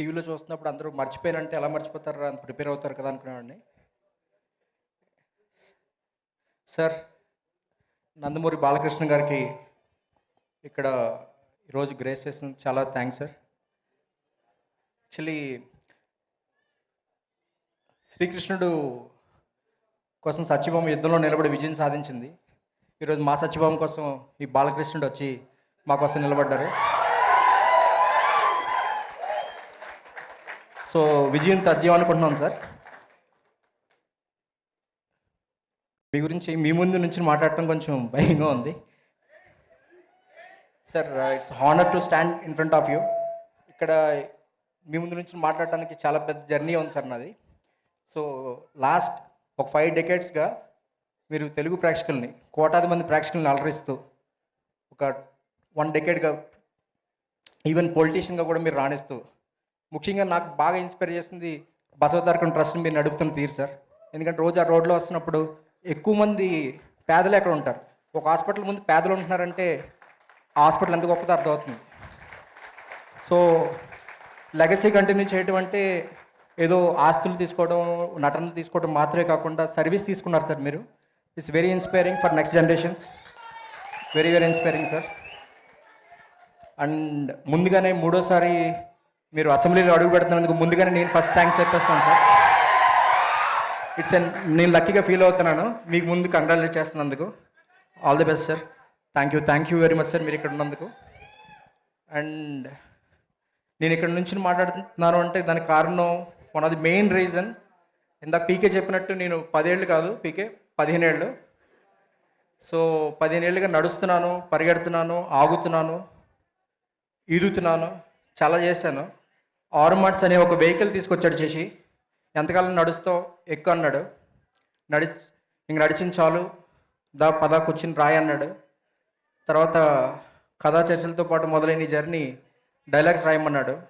టీవీలో చూస్తున్నప్పుడు అందరూ మర్చిపోయారంటే ఎలా మర్చిపోతారా? అంత ప్రిపేర్ అవుతారు కదా అనుకునేవాడిని. సార్ నందమూరి బాలకృష్ణ గారికి ఇక్కడ ఈరోజు గ్రేస్ చేసిన చాలా థ్యాంక్స్ సార్. యాక్చువల్లీ శ్రీకృష్ణుడు కోసం సత్యభామ యుద్ధంలో నిలబడి విజయం సాధించింది. ఈరోజు మా సత్యభామ కోసం ఈ బాలకృష్ణుడు వచ్చి మా కోసం నిలబడ్డారు. సో విజయం తథ్యం అనుకుంటున్నాం సార్. మీ గురించి మీ ముందు నుంచి మాట్లాడటం కొంచెం భయంగా ఉంది. Sir it's honour to stand in front of you ఇక్కడ మీ ముందు నుంచి మాట్లాడటానికి చాలా పెద్ద జర్నీ ఉంది సార్ నాది. సో లాస్ట్ ఒక ఫైవ్ డెకేట్స్గా మీరు తెలుగు ప్రేక్షకుల్ని కోటాది మంది ప్రేక్షకుల్ని అలరిస్తూ ఒక వన్ డెకేడ్గా ఈవెన్ పొలిటీషియన్గా కూడా మీరు రాణిస్తూ ముఖ్యంగా నాకు బాగా ఇన్స్పైర్ చేసింది బసవతారకం ట్రస్ట్ని మీరు నడుపుతున్న తీరు సార్. ఎందుకంటే రోజు ఆ రోడ్లో వస్తున్నప్పుడు ఎక్కువ మంది పేదలు ఎక్కడ ఉంటారు? ఒక హాస్పిటల్ ముందు పేదలు ఉంటున్నారంటే హాస్పిటల్ ఎంత గొప్పదో అర్థమవుతుంది. సో లెగసీ కంటిన్యూ చేయడం అంటే ఏదో ఆస్తులు తీసుకోవడం నటనలు తీసుకోవడం మాత్రమే కాకుండా సర్వీస్ తీసుకున్నారు సార్ మీరు. It's very inspiring for next generations very very inspiring sir and ముందుగానే మూడోసారి మీరు అసెంబ్లీలో అడుగు పెడుతున్నందుకు ముందుగానే నేను ఫస్ట్ థ్యాంక్స్ చెప్పేస్తాను సార్. ఇట్స్ ఎన్ నేను లక్కీగా ఫీల్ అవుతున్నాను. మీకు ముందు కంగ్రాచులేట్ చేస్తున్నందుకు. All the best sir thank you thank you very much sir మీరు ఇక్కడ ఉన్నందుకు. అండ్ నేను ఇక్కడ నుంచి మాట్లాడుతున్నాను అంటే దానికి కారణం one of the main reason ఇందాక పీకే చెప్పినట్టు నేను పదేళ్ళు కాదు పీకే పదిహేనేళ్ళు. సో పదిహేనేళ్ళుగా నడుస్తున్నాను పరిగెడుతున్నాను ఆగుతున్నాను ఈదుతున్నాను చాలా చేశాను. ఆర్మాట్స్ అనే ఒక వెహికల్ తీసుకొచ్చాడు చేసి ఎంతకాలం నడుస్తావు ఎక్కువ అన్నాడు. నడి ఇంక నడిచిన చాలు. దా పదా కూర్చుని రాయి అన్నాడు. తర్వాత కథా చర్చలతో పాటు మొదలైన జర్నీ డైలాగ్స్ రాయమన్నాడు.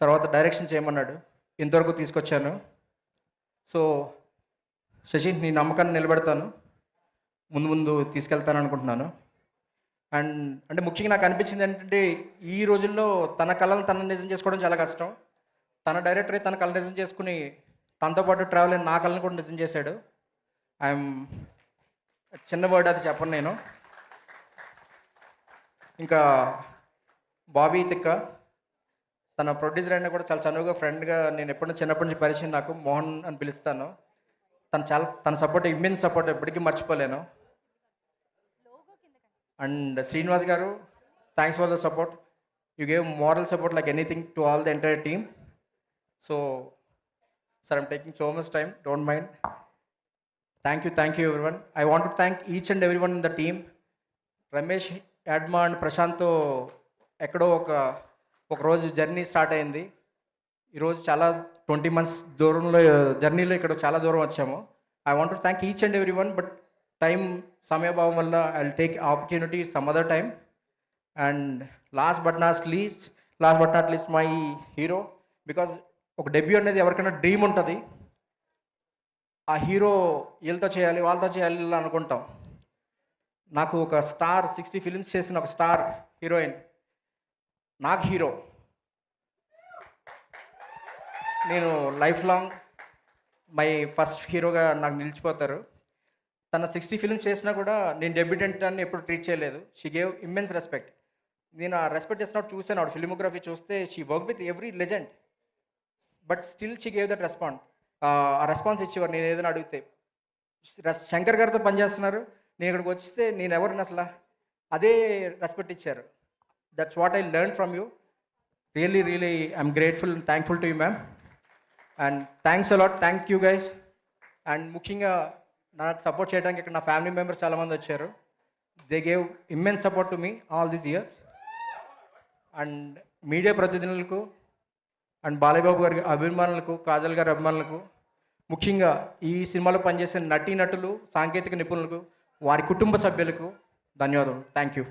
తర్వాత డైరెక్షన్ చేయమన్నాడు. ఇంతవరకు తీసుకొచ్చాను. సో శశి నీ నమ్మకాన్ని నిలబెడతాను. ముందు ముందు తీసుకెళ్తాను అనుకుంటున్నాను అండ్ అంటే ముఖ్యంగా నాకు అనిపించింది ఏంటంటే ఈ రోజుల్లో తన కళను తన నిజం చేసుకోవడం చాలా కష్టం. తన డైరెక్టర్ తన కళ నిజం చేసుకుని తనతో పాటు ట్రావెల్ అయిన నా కళను కూడా నిజం చేశాడు. ఐఎమ్ చిన్న వర్డ్ అది చెప్పను నేను. ఇంకా బాబీ తిక్క తన ప్రొడ్యూసర్ అయినా కూడా చాలా చనువుగా ఫ్రెండ్గా నేను ఎప్పటి చిన్నప్పటి నుంచి పరిచయం నాకు మోహన్ అని పిలుస్తాను. తను చాలా తన సపోర్ట్ ఇమ్మెన్స్ సపోర్ట్ ఎప్పటికీ మర్చిపోలేను. And Srinivas garu thanks for the support you gave moral support like anything to all the entire team so sir I'm taking so much time don't mind thank you thank you everyone I want to thank each and every one in the team Ramesh యాడ్మా and ప్రశాంత్తో ఎక్కడో ఒక ఒక రోజు journey start అయింది. ఈరోజు చాలా twenty months దూరంలో జర్నీలో ఇక్కడ చాలా దూరం వచ్చాము. I want to thank each and every one but time సమయభావం వల్ల I will take opportunity some other time and last but not least last but not least my hero because ఒక debut అనేది ఎవరికైనా డ్రీమ్ ఉంటుంది. ఆ hero వీళ్ళతో చేయాలి వాళ్ళతో చేయాలి ఇలా అనుకుంటాం. నాకు ఒక స్టార్ సిక్స్టీ ఫిలిమ్స్ చేసిన ఒక స్టార్ హీరోయిన్ నాకు హీరో నేను లైఫ్ లాంగ్ మై ఫస్ట్ హీరోగా నాకు నిలిచిపోతారు. తన సిక్స్టీ ఫిల్మ్స్ చేసినా కూడా నేను డెబ్యూటెంట్ అని ఎప్పుడు ట్రీట్ చేయలేదు. షీ గేవ్ ఇమ్మెన్స్ రెస్పెక్ట్ నేను ఆ రెస్పెక్ట్ ఇస్తున్నప్పుడు చూసాను ఆవిడ ఫిలిమోగ్రఫీ చూస్తే she work with every legend but still she gave that respond ఆ రెస్పాన్స్ ఇచ్చేవారు. నేను ఏదైనా అడిగితే శంకర్ గారితో పనిచేస్తున్నారు నేను ఇక్కడికి వస్తే నేను ఎవరిని అసలు అదే రెస్పెక్ట్ ఇచ్చారు. That's what I learn from you really really I'm grateful and thankful to you ma'am and thanks a lot thank you guys and ముఖ్యంగా నాకు సపోర్ట్ చేయడానికి ఇక్కడ నా ఫ్యామిలీ మెంబర్స్ చాలామంది వచ్చారు. They gave immense support to me all these years and media ప్రతినిధులకు and Balayyababu గారి అభిమానులకు కాజల్ గారి అభిమానులకు ముఖ్యంగా ఈ సినిమాలో పనిచేసే నటీనటులు సాంకేతిక నిపుణులకు వారి కుటుంబ సభ్యులకు ధన్యవాదాలు థ్యాంక్ యూ